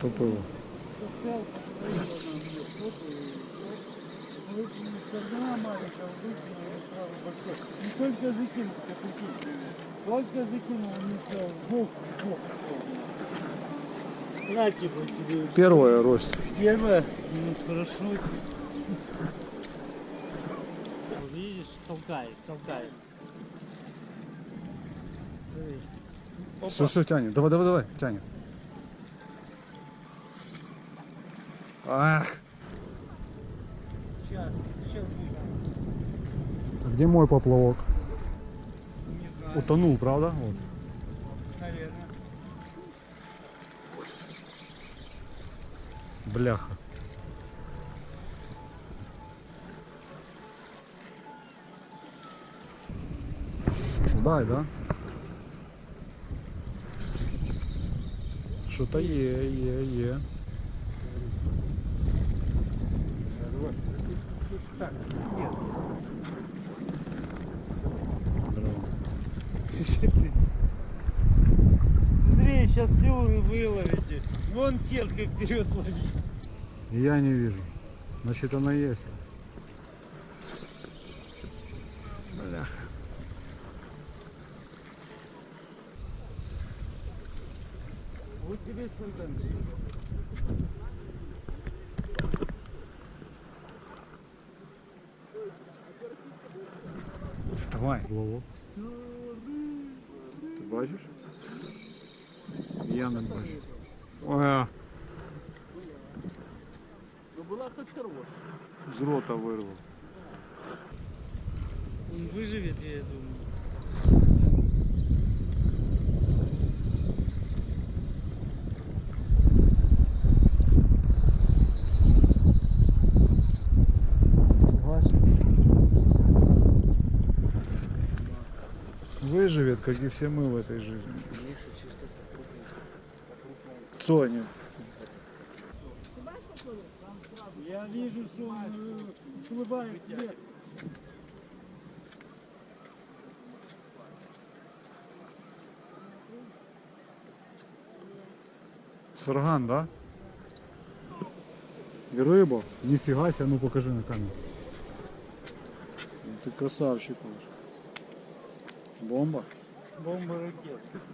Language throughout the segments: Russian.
Тупило. Не только закинул. Только закинул, не все. На типа тебе Первое рост. первое, ну хорошо. Видишь, толкает, толкает. Все, все, тянет. Давай, давай, давай. Тянет. Ах. Сейчас, сейчас будет. А где мой поплавок? Не знаю, Утонул, правда? Вот. наверное. Бляха. Дай, да? Что-то е, е, е. Так, нет. Смотри, сейчас вы выловите. Вон сеткой вперед ловить. Я не вижу. Значит, она есть. Бляха. Вот тебе сантанчик. Вставай. Голову. Ти бачиш? Я не бачу. Ой, Ну була хоч хороша. з рота вирвав. Он выживет, я думаю. Выживет, как и все мы в этой жизни. Они? Я вижу, что он э, уплывает вверх. Сарган, да? И рыба. Нифига себе, ну покажи на камеру. Ты красавчик наш. Bomba. Bomba aqui.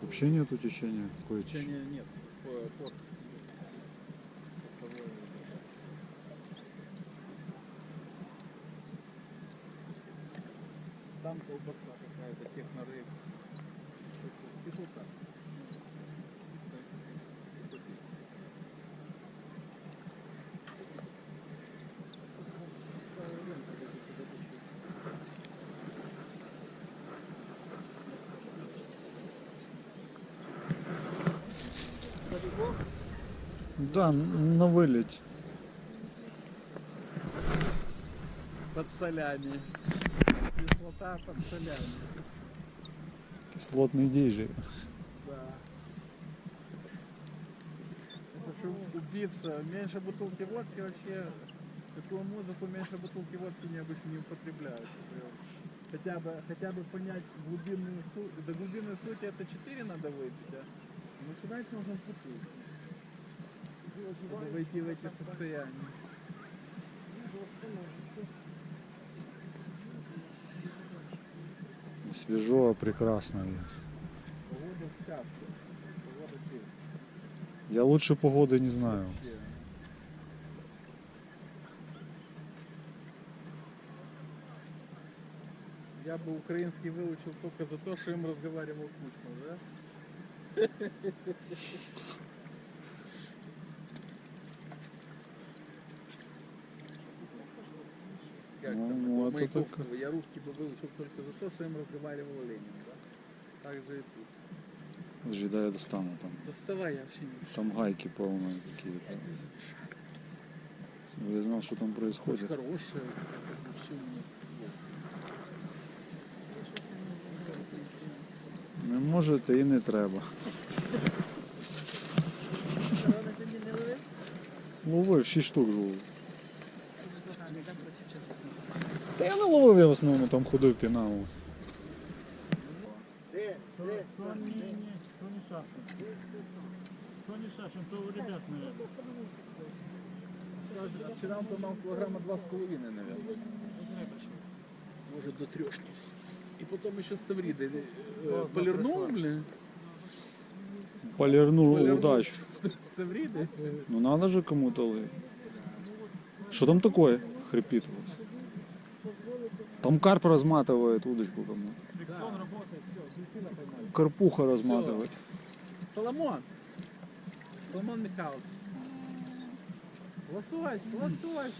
Вообще нету течения. Какое течение? Течения нет. По- порт. Там колбаса какая-то, технорейв. Кислота. Да, на вылет. Под солями. Кислота под солями. Кислотный дежи. Да. Это чтобы убиться. Меньше бутылки водки вообще. Такую музыку меньше бутылки водки необычно не употребляют. Хотя бы, хотя бы понять глубинную суть. До глубинной сути это 4 надо выпить, а начинать нужно с бутылки. Чтобы войти в эти состояния. Свежо, прекрасно. Я лучше погоды не знаю. Я бы украинский выучил только за то, что им разговаривал Кучма, да? Как Ну, там, ну, у это Маяковского, так. я русский бы выучил только за то, что им разговаривал Ленин, да? Так же и тут. Подожди, да я достану там. Доставай, я вообще не Там гайки полные какие-то. Если бы Я знал, что там происходит. Хорошее, вообще нет. Не можете і не треба. Корона сьогодні не ловив? Ловив 6 штук зловив. ловив, я в основному там ходив пінав. То не, не, то не Сашин. То не Сашин, то у ребят, наверное. Скажет, вчера он поймал килограмма два с половиной, наверное. Может, до трешки. И потом еще с тавридой. э, Полирнул, блин? Полірнув Полірнув. удачу. С тавридой. Ну надо же кому-то ловить. Что там такое? Хрипит у вас. Там карп разматывает удочку кому-то. Фрикцион работает, все. Карпуха разматывает. Соломон. Соломон Михайлович. Лосось, лосось.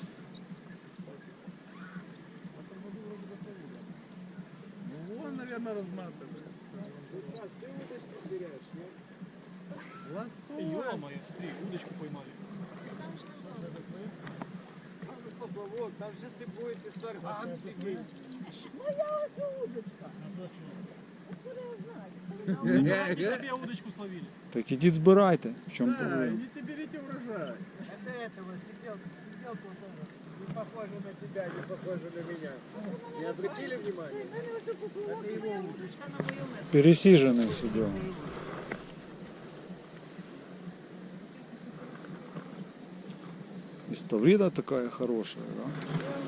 Ну, он, наверное, разматывает. Лосось. Ё-моё, смотри, удочку поймали. Там же си будете старган сидіти. Забирайте себе удочку словили. Так ідіть збирайте. В чому Да, проблема? идите берите урожай. Это этого сидел, сидел тут тоже. Не похоже на тебя, не похоже на меня. Не обратили внимания? У мене ось поплавок і моя удочка на моєму месці. Пересижений Сидів. И ставрида такая хорошая, да?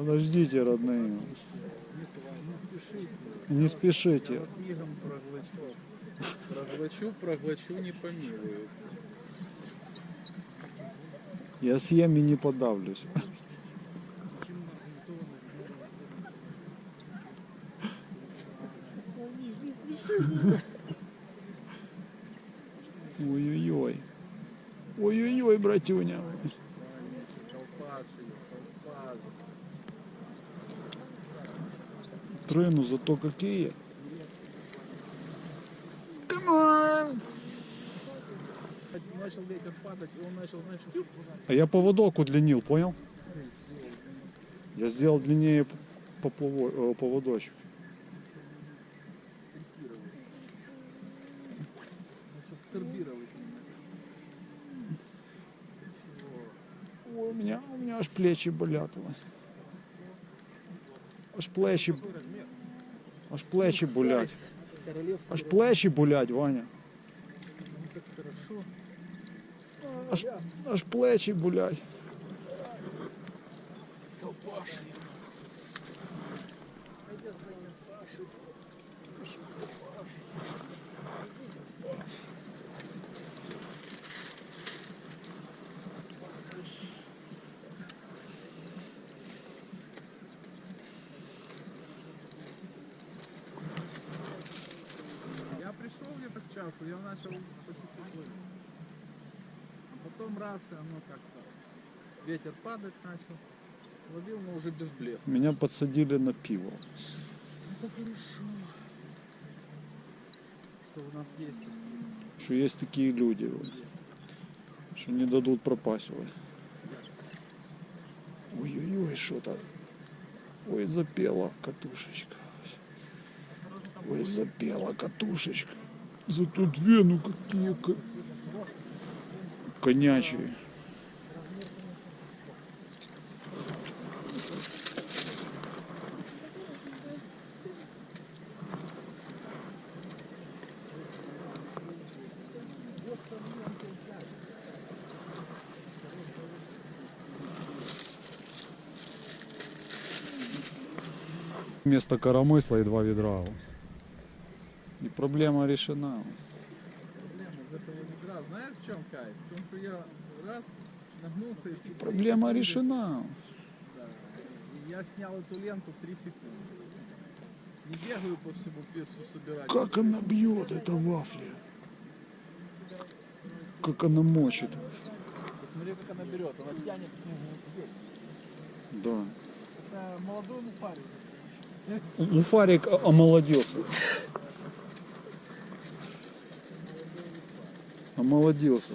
Подождите, родные. Не спешите. Проглочу, проглочу, не помилую. Я съем и не подавлюсь. Ой-ой-ой. Ой-ой-ой, братюня. Три, за то какие. Come on! А я поводок удлинил, понял? Я сделал длиннее поплово... Э, поводочек. Ой, у меня, у меня аж плечи болят у вас. Аж плечі, аж плечі болять. Аж плечі болять, Ваня. Аж, аж плечі болять. Часу, я начал. А потом раз, и оно как-то... Ветер падать начал. Ловил, но уже без блеска. Меня подсадили на пиво. Что у нас есть. Что есть такие люди, вот, что не дадут пропасть. вот. Ой-ой-ой, что там. Ой, запела катушечка. Ой, запела катушечка. Зато две, ну какие ко- конячие. Вместо коромысла и два ведра. И проблема решена. Проблема из этого ведра. Знаешь, в чем кайф? В том, что я раз нагнулся и... Проблема решена. Да. И я снял эту ленту в 3 секунды. Не бегаю по всему пирсу собирать. Как она бьет, эта вафля. Как она мочит. Смотри, как она берет. Она тянет. Да. Это молодому парень. Уфарик о- омолодился. Омолодился.